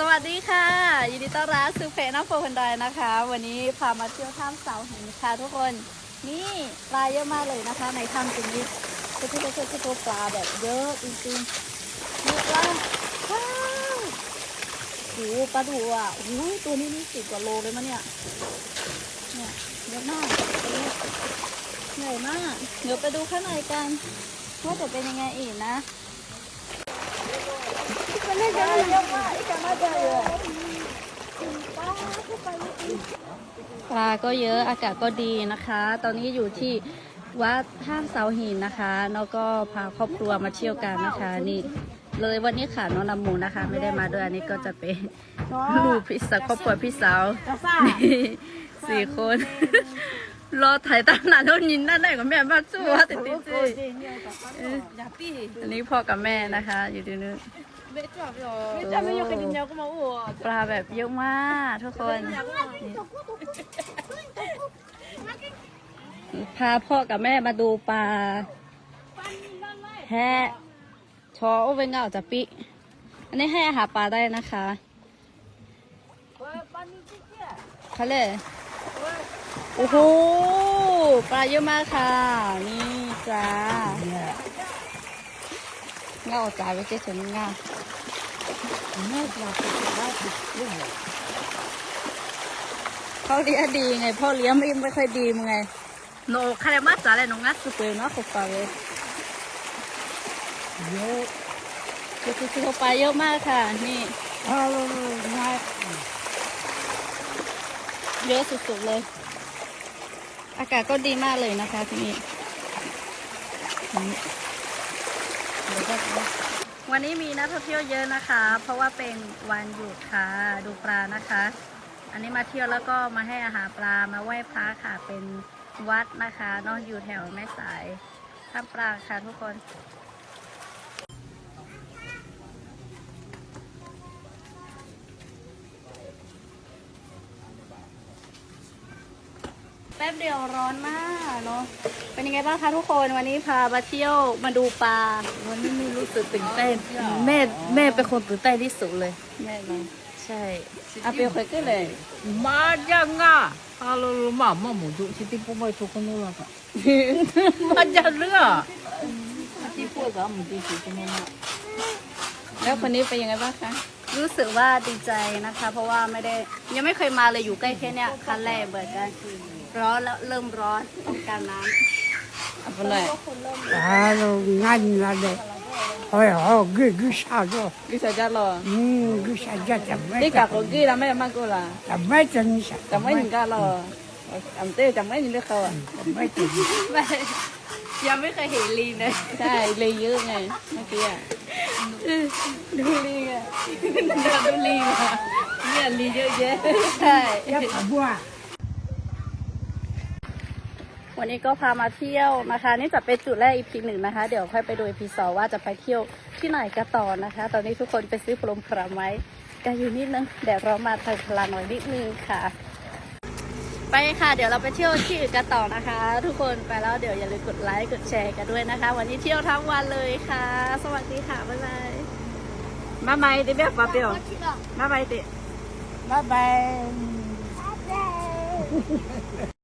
สวัสดีค่ะ ยินดีต้อนรับสู่เพจน้ำโฟคนใดนะคะ วันนี้พามาเที่ยวถ้ำเสาหินค่ะทุกคน นี่ปลาเยอะมากเลยนะคะ ในถ้ำตรงนี้ก็ที่จะคือปลาแบบเยอะจริงๆเยอะมากว้าวโอ้ปลาดุอะโอ้โหตัวนี้นี่สิบกว่าโลเลยมั้งเนี่ยเนี่ยเยอะมากตัวนี้ใหญ่มากเดี๋ยวไปดูข้างในกันว่าจะเป็นยังไงอีกนะ ปลาก็เยอะอากาศก็ดีนะคะ ตอนนี้อยู่ที่วัดท่ามเสาหินนะคะแล้วก็พาครอบครัวมาเที่ยวกันนะคะ นี่เลยวันนี้ค่ะน้องนำหมูนะคะ ไม่ได้มาด้วยอันนี้ก็จะเป็นลูกพี่สาวครอบครัวพี่สาวนี่สี่คนรอถ่ายตามหน้าโดนยินนั่นได้กับแม่มาสู้ว่าติดติดสิเอออันนี้พ่อกับแม่นะคะ อยู่ที่นู้น จะไม่ยกกรดิ่งยาวก็มาอ้วปลาแบบเยอะมากทุกคนพาพ่อกับแม่มาดูปลาแฮะชอโอเวงเงาจะปิ อันนี้ให้อาหารปลาได้นะคะทะเลโอ้โห ปลาเยอะมากค่ะ นี่จ้า เงาจ่ายไว้เจ๊ถึงเงาเขาเลี้ยงดีไงพ่อเลี้ยงไม่ไม่ค่อยดีมึงไงโนคาเรมาสาเลยน้องงัดสุดเลยเนาะขบปลาเลยเยอะคือคือคือปลาเยอะมากค่ะ นี่เยอะสุดๆเลย อากาศก็ดีมากเลยนะคะที่นี่ วันนี้มีนักท่องเที่ยวเยอะนะคะ เพราะว่าเป็นวันหยุดค่ะดูปลานะคะ อันนี้มาเที่ยวแล้วก็มาให้อาหารปลามาไหว้พระค่ะเป็นวัดนะคะนอกอยู่แถวแม่สายท่ามปลาค่ะทุกคน แป๊บเดียวร้อนมากเนาะ เป็นยังไงบ้างคะทุกคนวันนี้พามาเที่ยวมาดูปลา วันนี้ไม่รู้สึกตื่นเต้นแม่แม่เป็นคนตื่นเต้นที่สุดเลย แม่เนาะใช่อาเปียวเคยขึ้นเลยมาจังอะฮัลโหลมามาหมูจุชิติปุไม่ทุกคนรู้ละค่ะมาจังเรื่องที่พูดกับมึงที่สุดนี่นะแล้วคนนี้เป็นยังไงบ้างคะรู้สึกว่าดีใจนะคะ เพราะว่าไม่ได้ยังไม่เคยมาเลยอยู่ใกล้แค่เนี้ยครั้งแรกเบิดกัน ร้อนแล้วเริ่มร้อนต้องการน้ำเอาไปเลยฮัลโหลงานละเลยโอ้ยโอ้กึกึชาโจกิสจัดหรออืมกึชาจะจะไม่นี่กะของกี้แล้วไม่มากูละจะไม่จะนี่ชาจะไม่ถึงกันหรออันเต้จะไม่ถึงเลือกเขาอะไม่ถึงไม่ยังไม่เคยเห็นลีนเลยใช่เลยเยอะไงเมื่อกี้อะดูลีนอะดูลีนอะเนี่ยลีเยอะแยะใช่ยับขบั ววันนี้ก็พามาเที่ยวนะคะ นี่จะเป็นจุดแรก EP หนึ่งนะคะ เดี๋ยวค่อยไปดู EP สองว่าจะไปเที่ยวที่ไหนกันต่อนะคะ ตอนนี้ทุกคนไปซื้อพรมพรามไว้กันอยู่นิดนึงเดี๋ยวเรามาทางพลาหน่อยนิดนึงค่ะ ไปค่ะ เดี๋ยวเราไปเที่ยวที่อื่นกันต่อนะคะ ทุกคนไปแล้วเดี๋ยวอย่าลืมกดไลค์กดแชร์กันด้วยนะคะ วันนี้เที่ยวทั้งวันเลยค่ะ สวัสดีค่ะบ๊ายบายมาใหม่ดิแบบปาเปียวมาใหม่ดิบ๊ายบาย